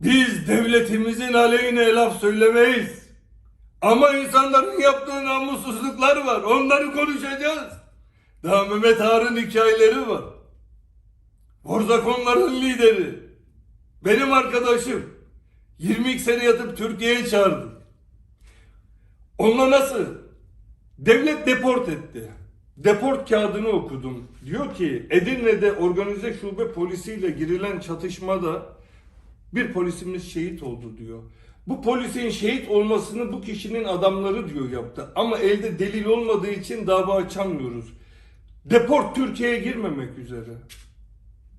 Biz devletimizin aleyhine laf söylemeyiz. Ama insanların yaptığı namussuzluklar var. Onları konuşacağız. Daha Mehmet Ağar'ın hikayeleri var. Borzakonların lideri. Benim arkadaşım. 22 sene yatıp Türkiye'ye çağırdı. Onunla nasıl? Devlet deport etti. Deport kağıdını okudum. Diyor ki Edirne'de organize şube polisiyle girilen çatışmada bir polisimiz şehit oldu diyor. Bu polisin şehit olmasını bu kişinin adamları diyor yaptı. Ama elde delil olmadığı için dava açamıyoruz. Deport Türkiye'ye girmemek üzere.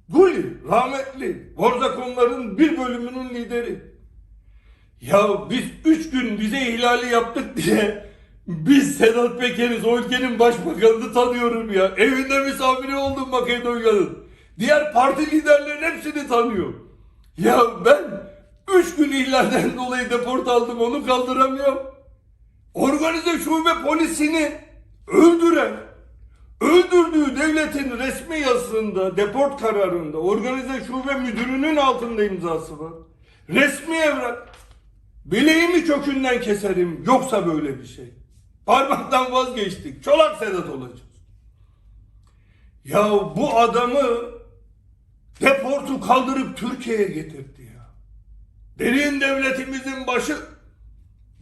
Guli rahmetli Borzakonların bir bölümünün lideri. Ya biz üç gün vize ihlali yaptık diye biz Sedat Peker'iz o ülkenin başbakanını tanıyorum ya. Evinde misafiri oldum Makedonya'nın. Diğer parti liderlerin hepsini tanıyor. Ya ben üç gün ihlalden dolayı deport aldım onu kaldıramıyorum. Organize şube polisini öldüren, öldürdüğü devletin resmi yazısında, deport kararında organize şube müdürünün altında imzası var. Resmi evrak. Bileğimi kökünden keserim yoksa böyle bir şey. Parmaktan vazgeçtik. Çolak Sedat olacağız. Ya bu adamı deportu kaldırıp Türkiye'ye getirdi ya. Derin devletimizin başı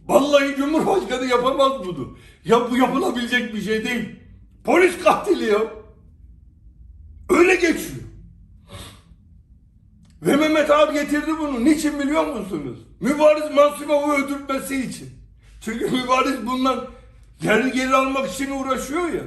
vallahi Cumhurbaşkanı yapamaz bunu. Ya bu yapılabilecek bir şey değil. Polis katili ya. Öyle geçiyor. Ve Mehmet abi getirdi bunu. Niçin biliyor musunuz? Mübariz Mansumov'u öldürtmesi için. Çünkü Mübariz bundan geri geri almak için uğraşıyor ya.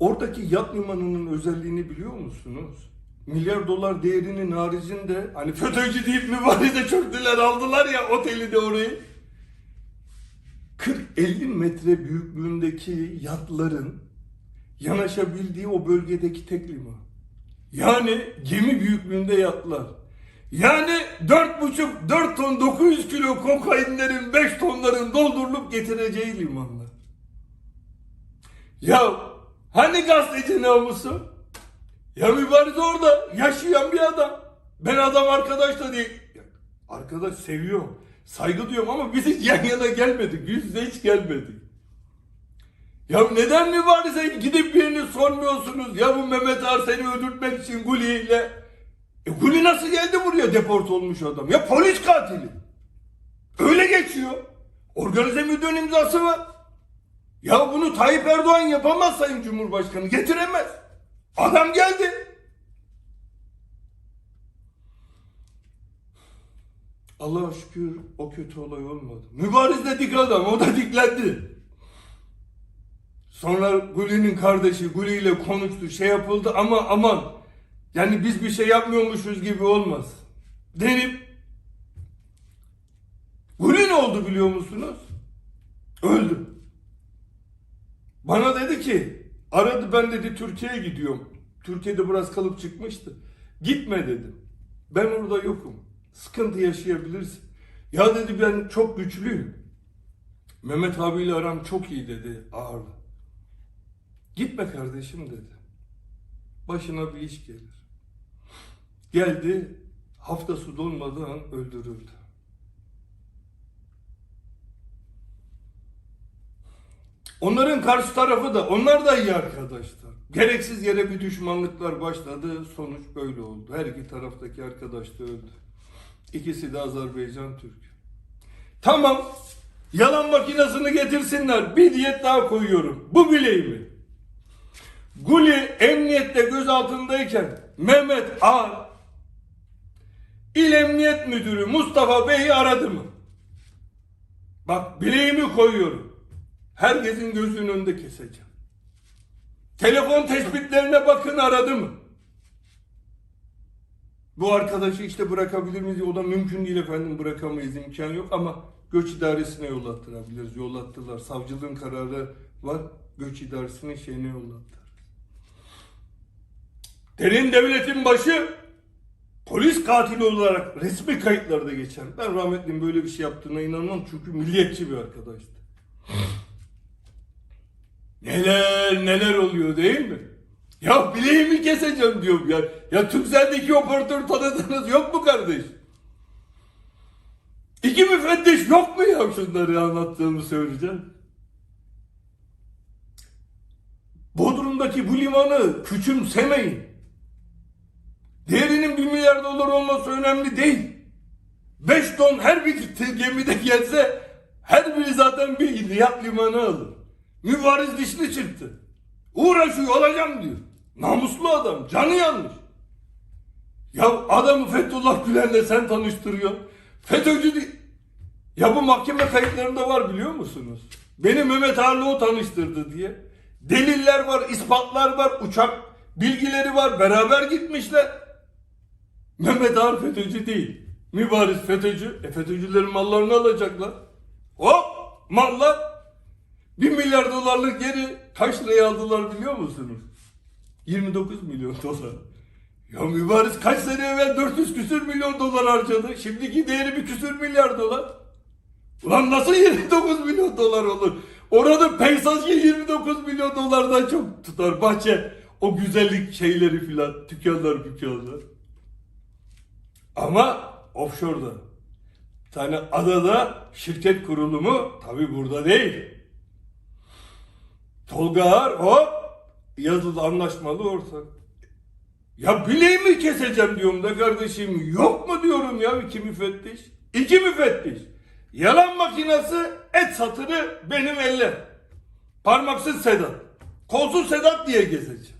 Oradaki yat limanının özelliğini biliyor musunuz? Milyar dolar değerinin haricinde hani FETÖ'cü deyip mübarize çöktüler aldılar ya oteli de orayı. 40-50 metre büyüklüğündeki yatların yanaşabildiği o bölgedeki tek liman. Yani gemi büyüklüğünde yatlar. Yani 4,5-4 ton 900 kilo kokainlerin 5 tonların doldurulup getireceği limanlar. Ya hani gazeteci namusu? Ya mübariz orada yaşayan bir adam. Ben adam arkadaş da değil. Arkadaş seviyorum. Saygı duyuyorum ama biz hiç yan yana gelmedik. Yüz yüze hiç gelmedik. Ya neden mübarize gidip birini sormuyorsunuz? Ya bu Mehmet Ağar seni öldürtmek için Guli ile. E Guli nasıl geldi buraya deport olmuş adam? Ya polis katili. Öyle geçiyor. Organize müdürün imzası var. Ya bunu Tayyip Erdoğan yapamaz Sayın Cumhurbaşkanı. Getiremez. Adam geldi. Allah'a şükür o kötü olay olmadı. Mübariz de dik adam, o da diklendi. Sonra Guli'nin kardeşi Guli ile konuştu, şey yapıldı ama aman yani biz bir şey yapmıyormuşuz gibi olmaz. Denip Guli ne oldu biliyor musunuz? Öldü. Bana dedi ki aradı ben dedi Türkiye'ye gidiyorum. Türkiye'de biraz kalıp çıkmıştı. Gitme dedim. Ben orada yokum. Sıkıntı yaşayabilirsin. Ya dedi ben çok güçlüyüm. Mehmet abiyle aram çok iyi dedi ağırlı. Gitme kardeşim dedi. Başına bir iş gelir. Geldi haftası dolmadan öldürüldü. Onların karşı tarafı da onlar da iyi arkadaşlar. Gereksiz yere bir düşmanlıklar başladı. Sonuç böyle oldu. Her iki taraftaki arkadaş da öldü. İkisi de Azerbaycan Türk. Tamam. Yalan makinesini getirsinler. Bir diyet daha koyuyorum. Bu bileğimi. Guli emniyette gözaltındayken Mehmet Ağar İl Emniyet Müdürü Mustafa Bey'i aradı mı? Bak bileğimi koyuyorum. Herkesin gözünün önünde keseceğim. Telefon tespitlerine bakın aradı mı? Bu arkadaşı işte bırakabilir miyiz? O da mümkün değil efendim bırakamayız imkan yok ama göç idaresine yollattırabiliriz. Yollattılar. Savcılığın kararı var. Göç idaresinin şeyine yollattılar. Derin devletin başı polis katili olarak resmi kayıtlarda geçer. Ben rahmetlinin böyle bir şey yaptığına inanmam çünkü milliyetçi bir arkadaştı. Neler neler oluyor değil mi? Ya bileğimi keseceğim diyorum ya. Ya Türkcell'deki operatör tanıdığınız yok mu kardeş? İki müfettiş yok mu ya şunları anlattığımı söyleyeceğim. Bodrum'daki bu limanı küçümsemeyin. Değerinin bir milyar dolar olması önemli değil. 5 ton her bir gemide gelse her biri zaten bir yat limanı alır. Mübariz dişli çıktı. Uğraşıyor olacağım diyor. Namuslu adam, canı yanmış. Ya adamı Fethullah Gülen'le sen tanıştırıyorsun. FETÖ'cü değil. Ya bu mahkeme kayıtlarında var biliyor musunuz? Beni Mehmet Arlı o tanıştırdı diye. Deliller var, ispatlar var, uçak bilgileri var. Beraber gitmişler. Mehmet Ağar FETÖ'cü değil. Mübariz FETÖ'cü. E FETÖ'cülerin mallarını alacaklar. Hop! Mallar! Bir milyar dolarlık geri kaç liraya aldılar biliyor musunuz? 29 milyon dolar. Ya mübariz kaç sene evvel 400 küsür milyon dolar harcadı. Şimdiki değeri bir küsür milyar dolar. Ulan nasıl 29 milyon dolar olur? Orada peyzajı 29 milyon dolardan çok tutar. Bahçe o güzellik şeyleri filan dükkanlar dükkanlar. Ama offshore'da. Bir tane adada şirket kurulumu tabi burada değil. Tolga Ağar hop yazılı anlaşmalı ortak. Ya bileğimi keseceğim diyorum da kardeşim. Yok mu diyorum ya iki müfettiş? İki müfettiş. Yalan makinesi et satırı benim elle. Parmaksız Sedat. Kolsuz Sedat diye gezeceğim.